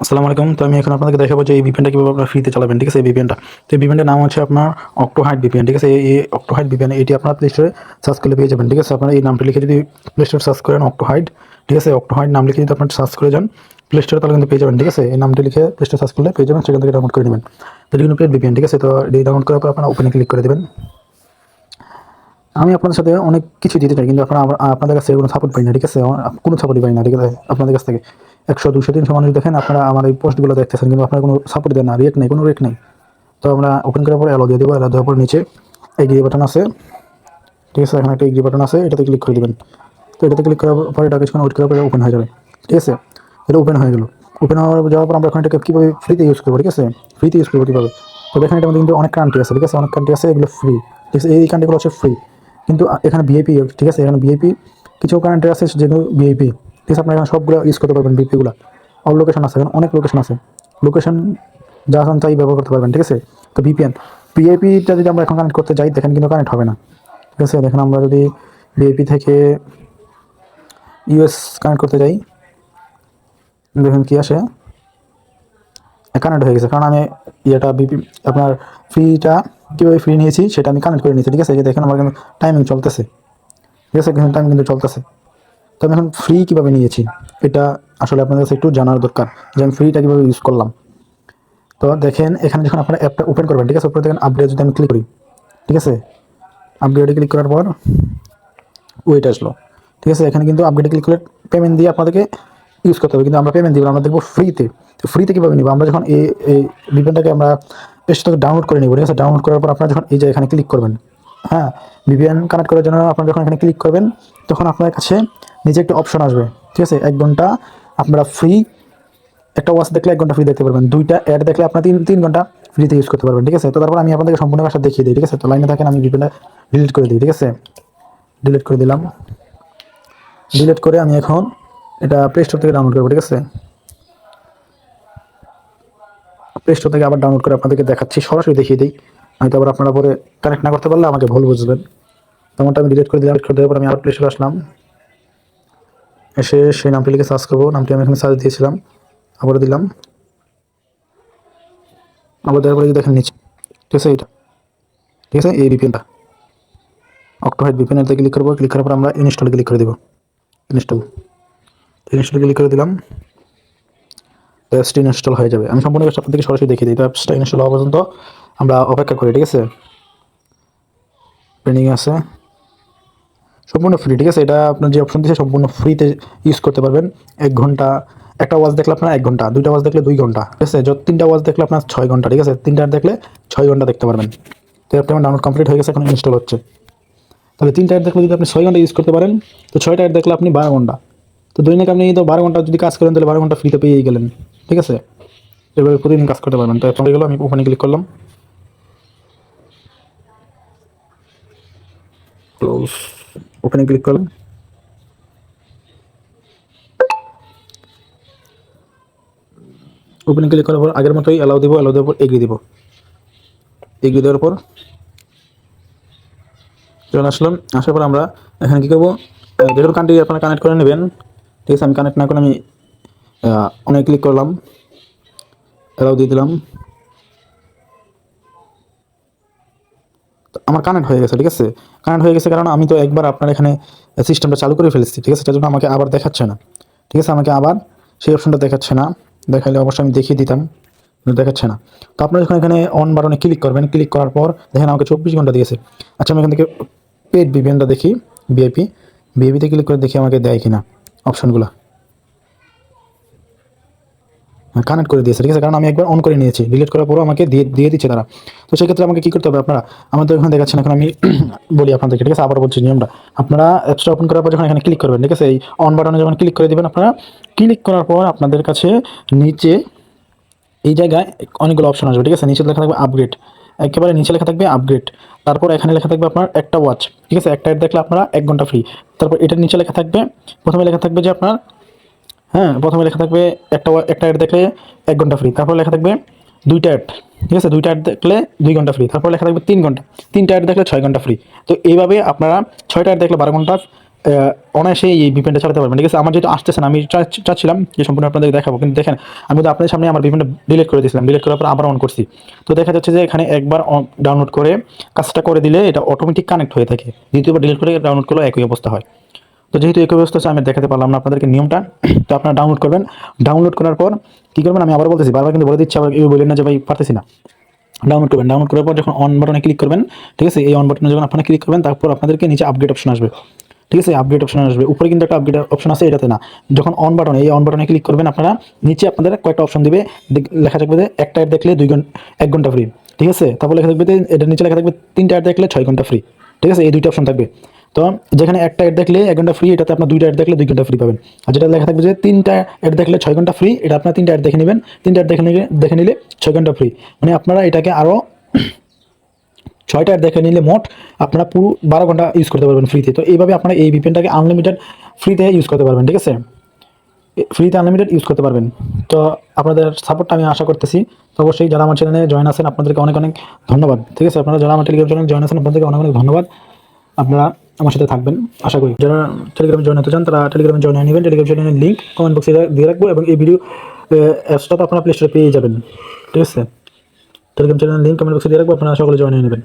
আসসালামু আলাইকুম। তো আমি এখন আপনাদেরকে দেখাবো যে এই ভিপিএনটা কীভাবে আপনারা ফ্রিতে চালাবেন, ঠিক আছে? এই ভিপিএনটা তো এই ভিপিএনটার নাম হচ্ছে আপনার অক্টোহাইট ভিপিএন ঠিক আছে? এই- অক্টোহাইট ভিপিএন এটি আপনার প্লে স্টোরে সার্চ করলে পেয়ে যাবেন, ঠিক আছে? আপনারা এই নামটি লিখে যদি প্লে স্টোরে সার্চ করেন অক্টোহাইট ঠিক আছে? অক্টোহাইট নাম লিখে যদি আপনার সার্চ করে যান প্লে স্টোরে তাহলে কিন্তু পেয়ে যাবেন, ঠিক আছে? এই নামটি লিখে প্লে স্টোরে সার্চ করলে পেয়ে যাবেন, সেখান থেকে ডাউনলোড করে নেবেন। তো কিন্তু পেড ভিপিএন ঠিক আছে? তো এই ডাউনলোড করার পর আপনারা ওপেনে ক্লিক করে দেবেন। আমি আপনাদের সাথে অনেক কিছু দিতে চাই, কিন্তু আপনারা আপনাদের কাছে কোনো সাপোর্ট পাই না, ঠিক আছে? কোনো সাপোর্টই পাই না, ঠিক আছে? আপনাদের কাছ থেকে একশো, দুশো, তিনশো মানুষ দেখেন, আপনারা আমার এই পোস্টগুলো দেখতেছেন, কিন্তু আপনারা কোনো সাপোর্ট দেন না রেট নেই, কোনো রেট নেই। তো আমরা ওপেন করার পরে অ্যালো দিয়ে দেবো অ্যালো দেওয়ার পর নিচে এই এগ্রি বাটন আছে, ঠিক আছে? এখানে একটা এগ্রি বাটন আছে, এটাতে ক্লিক করে দেবেন। তো এটাতে ক্লিক করার পরে এটা কিছুক্ষণ ওয়েট করার পরে ওপেন হয়ে যাবে, ঠিক আছে? এটা ওপেন হয়ে গেল। ওপেন হওয়ার যাওয়ার পর আমরা এখন এটাকে কীভাবে ফ্রিতে ইউজ করব, ঠিক আছে? ফ্রিতে ইউজ করব কীভাবে? তো এটার মধ্যে কিন্তু অনেক কান্ট্রি আছে, ঠিক আছে? অনেক কান্ট্রি আছে, এগুলো ফ্রি ঠিক আছে? এই কান্ট্রিগুলো হচ্ছে ফ্রি কিন্তু এখানে ভিআইপি ঠিক আছে? এখানে ভিআইপি কিছু কান্ট্রি আছে যেগুলো ভিআইপি ঠিক আছে? আপনারা এখানে সবগুলো ইউজ করতে পারবেন ভিআইপিগুলো অল লোকেশন আছে, এখানে অনেক লোকেশন আছে। লোকেশন যা চান তাই ব্যবহার করতে পারবেন, ঠিক আছে? তো ভিপিএন ভিআইপিটা যদি আমরা এখন কানেক্ট করতে যাই, দেখেন কিন্তু কানেক্ট হবে না। ঠিক আছে? দেখেন আমরা যদি ভিআইপি থেকে ইউএস কানেক্ট করতে যাই, দেখেন কী আসে? কানেক্ট হয়ে গেছে। কারণ আমি ইয়েটা বিপি আপনার ফ্রিটা কীভাবে ফ্রি নিয়েছি, সেটা আমি কানেক্ট করে নিয়েছি, ঠিক আছে? যে দেখেন আমার কিন্তু টাইমিং চলতেছে। ঠিক আছে? টাইম কিন্তু চলতেছে। তো আমি এখন ফ্রি কীভাবে নিয়েছি? এটা আসলে আপনাদের কাছে একটু জানার দরকার যে আমি ফ্রিটা কীভাবে ইউজ করলাম। তো দেখেন, এখানে যখন আপনারা অ্যাপটা ওপেন করবেন, ঠিক আছে? উপরে দেখেন আপডেট যদি আমি ক্লিক করি, ঠিক আছে? আপডেটে ক্লিক করার পর ওয়েট আসলো। ঠিক আছে? এখানে কিন্তু আপডেটে ক্লিক করে পেমেন্ট দিয়ে আপনাদেরকে ইউজ করতে হবে, কিন্তু আমরা পেমেন্ট দিব আমরা দেখব ফ্রিতে তো ফ্রিতে কীভাবে নিব? আমরা যখন এই এই ভিপিএনটাকে আমরা পেজটাকে ডাউনলোড করে নিব, ঠিক আছে? ডাউনলোড করার পর আপনারা যখন এই যে এখানে ক্লিক করবেন হ্যাঁ? ভিপিএন কানেক্ট করার জন্য আপনারা যখন এখানে ক্লিক করবেন, তখন আপনার কাছে নিজে একটা অপশন আসবে, ঠিক আছে? এক ঘণ্টা আপনারা ফ্রি একটা ওয়াচ দেখলে এক ঘণ্টা ফ্রি দেখতে পারবেন, দুইটা অ্যাড দেখলে আপনার তিন তিন ঘণ্টা ফ্রিতে ইউজ করতে পারবেন, ঠিক আছে? তো তারপর আমি আপনাদেরকে সম্পূর্ণ কাজটা দেখিয়ে দিই, ঠিক আছে? তো লাইনে থাকেন, আমি ভিপিএনটা ডিলিট করে দিই, ঠিক আছে? ডিলিট করে দিলাম। ডিলিট করে আমি এখন এটা প্লে স্টোর থেকে ডাউনলোড করব, ঠিক আছে? প্লে স্টোর থেকে আবার ডাউনলোড করে আপনাদেরকে দেখাচ্ছি, সরাসরি দেখিয়ে দিই। হয়তো আবার আপনারা পরে কানেক্ট না করতে পারলে আমাকে ভুল বুঝবেন। তেমনটা আমি ডিলিট করে দিলাম করে দেওয়ার পর আমি আবার প্লে স্টোরে আসলাম। এসে সেই নামটি লিখে সার্চ করব, নামটি আমি এখানে সার্চ দিয়েছিলাম আবার দিলাম। আবার দেওয়ার পরে দেখেন নিচে, ঠিক আছে এইটা? ঠিক আছে, এই ভিপিএনটা অক্টোহাইট ভিপিএনতে ক্লিক করব ক্লিক করার পর আমরা ইনস্টল ক্লিক করে দেবো। ইনস্টল ইনস্টল ক্লিক করে দিলাম। তো অ্যাপসটি ইনস্টল হয়ে যাবে। আমি সম্পূর্ণ কাজটা আপনাদেরকে সরাসরি দেখিয়ে দিই। তো অ্যাপসটা ইনস্টল হওয়া পর্যন্ত আমরা অপেক্ষা করি, ঠিক আছে? পেন্ডিং আছে। সম্পূর্ণ ফ্রি ঠিক আছে? এটা আপনার যে অপশন দিয়েছে, সম্পূর্ণ ফ্রিতে ইউজ করতে পারবেন। এক ঘণ্টা, একটা ওয়াচ দেখলে আপনার এক ঘণ্টা, দুইটা ওয়াচ দেখলে দুই ঘণ্টা, ঠিক আছে? যত তিনটা ওয়াচ দেখলে আপনার ছয় ঘণ্টা, ঠিক আছে? তিনটা দেখলে ছয় ঘণ্টা দেখতে পারবেন। তো অ্যাপটা আমার ডাউনলোড কমপ্লিট হয়ে গেছে, এখন ইনস্টল হচ্ছে। তাহলে তিনটা অ্যাড দেখলে যদি আপনি ছয় ঘণ্টা ইউজ করতে পারেন, তো ছয়টা অ্যাড দেখলে আপনি বারো ঘণ্টা। তো দৈনিক আপনি তো বারো ঘণ্টা যদি কাজ করেন তাহলে বারো ঘণ্টা ফ্রিতে পেয়েই গেলেন ঠিক আছে? এভাবে প্রতিদিন কাজ করতে পারবেন। তো এখন গেলো আমি ওখানে ক্লিক করলাম। ওখানে ক্লিক করলাম। ওপেনে ক্লিক করার পর আগের মতোই অ্যালাউ দেবো অ্যালাউ দেওয়ার পর এগিয়ে দেবো। এগিয়ে দেওয়ার পর চলে আসলাম। আসার পর আমরা এখানে কী করব? আহ, যে কান্ট্রি আপনারা কানেক্ট করে নেবেন ঠিক আছে, আমি কানেক্ট না করে আমি অনেক ক্লিক করলাম। অ্যালাউ দিয়ে দিলাম। আমার কানেক্ট হয়ে গেছে, ঠিক আছে? কানেক্ট হয়ে গেছে কারণ আমি তো একবার আপনার এখানে সিস্টেমটা চালু করে ফেলেছি, ঠিক আছে? তার আমাকে আবার দেখাচ্ছে না। ঠিক আছে, আমাকে আবার সেই অপশনটা দেখাচ্ছে না। দেখালে অবশ্যই আমি দেখিয়ে দিতাম দেখাচ্ছে না। তো আপনারা যখন এখানে অন বাটনে ক্লিক করবেন ক্লিক করার পর দেখেন আমাকে চব্বিশ ঘণ্টা দিয়েছে। আচ্ছা আমি এখান থেকে পেড বিপিএনটা দেখি বিআইপি বিআইপিতে ক্লিক করে দেখি আমাকে দেয় কিনা। অপশনগুলো। হ্যাঁ কানেক্ট করে দিয়েছে, ঠিক আছে? কারণ আমি একবার অন করে নিয়েছি। ডিলিট করার পরও আমাকে দিয়ে দিয়ে দিচ্ছে তারা। তো সেক্ষেত্রে আমাকে কী করতে হবে আপনারা? আমাদের এখানে দেখাচ্ছেন এখন আমি বলি আপনাদেরকে, ঠিক আছে? আবার বলছি নিয়মটা। আপনারা অ্যাপসটা ওপেন করার পর যখন এখানে ক্লিক করবেন, ঠিক আছে? এই অন বাটনে যখন ক্লিক করে দেবেন, আপনারা ক্লিক করার পর আপনাদের কাছে নিচে এই জায়গায় অনেকগুলো অপশন আসবে, ঠিক আছে? নিচে লেখা থাকবে আপগ্রেড একেবারে নিচে লেখা থাকবে আপগ্রেড তারপর এখানে লেখা থাকবে আপনার একটা ওয়াচ ঠিক আছে? একটা অ্যাড দেখলে আপনারা এক ঘণ্টা ফ্রি তারপর এটার নিচে লেখা থাকবে, প্রথমে লেখা থাকবে যে আপনার হ্যাঁ প্রথমে লেখা থাকবে একটা একটা অ্যাড দেখলে এক ঘণ্টা ফ্রি তারপর লেখা থাকবে দুইটা অ্যাড ঠিক আছে? দুইটা অ্যাড দেখলে দুই ঘণ্টা ফ্রি তারপর লেখা থাকবে তিন ঘণ্টা। তিনটা অ্যাড দেখলে ছয় ঘণ্টা ফ্রি তো এইভাবে আপনারা ছয়টা অ্যাড দেখলে বারো ঘণ্টা অনায়াসে এই ভিপিএনটা চালাতে পারবেন। ঠিক আছে? আমার যেটা আসতেছে না আমি চাচ্ছিলাম যে সম্পূর্ণ আপনাদের দেখাবো কিন্তু দেখেন আমি তো আপনাদের সামনে আমার ভিপিএনটা ডিলিট করে দিয়েছিলাম। ডিলিট করার পর আবার অন করছি। তো দেখা যাচ্ছে যে এখানে একবার ডাউনলোড করে কাজটা করে দিলে এটা অটোমেটিক কানেক্ট হয়ে থাকে। দ্বিতীয়বার ডিলিট করে ডাউনলোড করলে একই অবস্থা হয়। তো যেহেতু একই অবস্থা আছে, আমি দেখাতে পারলাম না আপনাদেরকে নিয়মটা। তো আপনারা ডাউনলোড করবেন। ডাউনলোড করার পর কী করবেন? আমি আবার বলতেছি বারবার কিন্তু বলে দিচ্ছি আবার কেউ বললেন না যে ভাই পারতেছি না। ডাউনলোড করবেন। ডাউনলোড করার পর যখন অন বাটনে ক্লিক করবেন ঠিক আছে? এই অন বাটনে যখন আপনারা ক্লিক করবেন তারপর আপনাদেরকে নিচে আপডেট অপশন আসবে। ঠিক আছে আপডেট অপশন আসবে। উপরে কিন্তু একটা আপডেট অপশন আছে এটাতে না। যখন অন বাটনে এই অন বাটনে ক্লিক করবেন আপনারা, নিচে আপনাদের কয়েকটা অপশন দিবে। লেখা থাকবে যে একটা অ্যাড দেখলে দুই ঘণ্টা এক ঘণ্টা ফ্রি ঠিক আছে? তারপর লেখা থাকবে যে এটার নিচে লেখা থাকবে তিনটা অ্যাড দেখলে ছয় ঘণ্টা ফ্রি ঠিক আছে? এই দুইটা অপশন থাকবে। তো যেখানে একটা অ্যাড দেখলে এক ঘণ্টা ফ্রি এটাতে আপনার দুইটা অ্যাড দেখলে দুই ঘণ্টা ফ্রি পাবেন। আর যেটা লেখা থাকবে যে তিনটা অ্যাড দেখলে ছয় ঘণ্টা ফ্রি এটা আপনার তিনটা অ্যাড দেখে নেবেন। তিনটা অ্যাড দেখে নিলে দেখে নিলে ছয় ঘণ্টা ফ্রি মানে আপনারা এটাকে আরও ছয়টা অ্যাড দেখে নিলে মোট আপনারা পুরো বারো ঘণ্টা ইউজ করতে পারবেন ফ্রিতে তো। এইভাবে আপনারা এই ভিপিএনটাকে আনলিমিটেড ফ্রিতে ইউজ করতে পারবেন, ঠিক আছে? ফ্রিতে আনলিমিটেড ইউজ করতে পারবেন। তো আপনাদের সাপোর্টটা আমি আশা করতেছি। তো অবশ্যই যারা আমার চ্যানেলে জয়েন আছেন, আপনাদেরকে অনেক অনেক ধন্যবাদ, ঠিক আছে? আপনারা যারা আমার টেলিগ্রাম চ্যানেলে জয়েন আছেন, আপনাদেরকে অনেক অনেক ধন্যবাদ। আপনারা আমার সাথে থাকবেন, আশা করি। যারা টেলিগ্রামে জয়েন হতে চান, তারা টেলিগ্রামে জয়েন হয়ে নেবেন। টেলিগ্রাম চ্যানেলের লিঙ্ক কমেন্ট বক্সে দিয়ে রাখব এবং এই ভিডিও অ্যাপসটা তো আপনারা প্লে স্টোরে পেয়ে যাবেন, ঠিক আছে? টেলিগ্রাম চ্যানেল লিঙ্ক কমেন্ট বক্সে দিয়ে রাখব আপনারা সকলে জয়েন হয়ে নেবেন।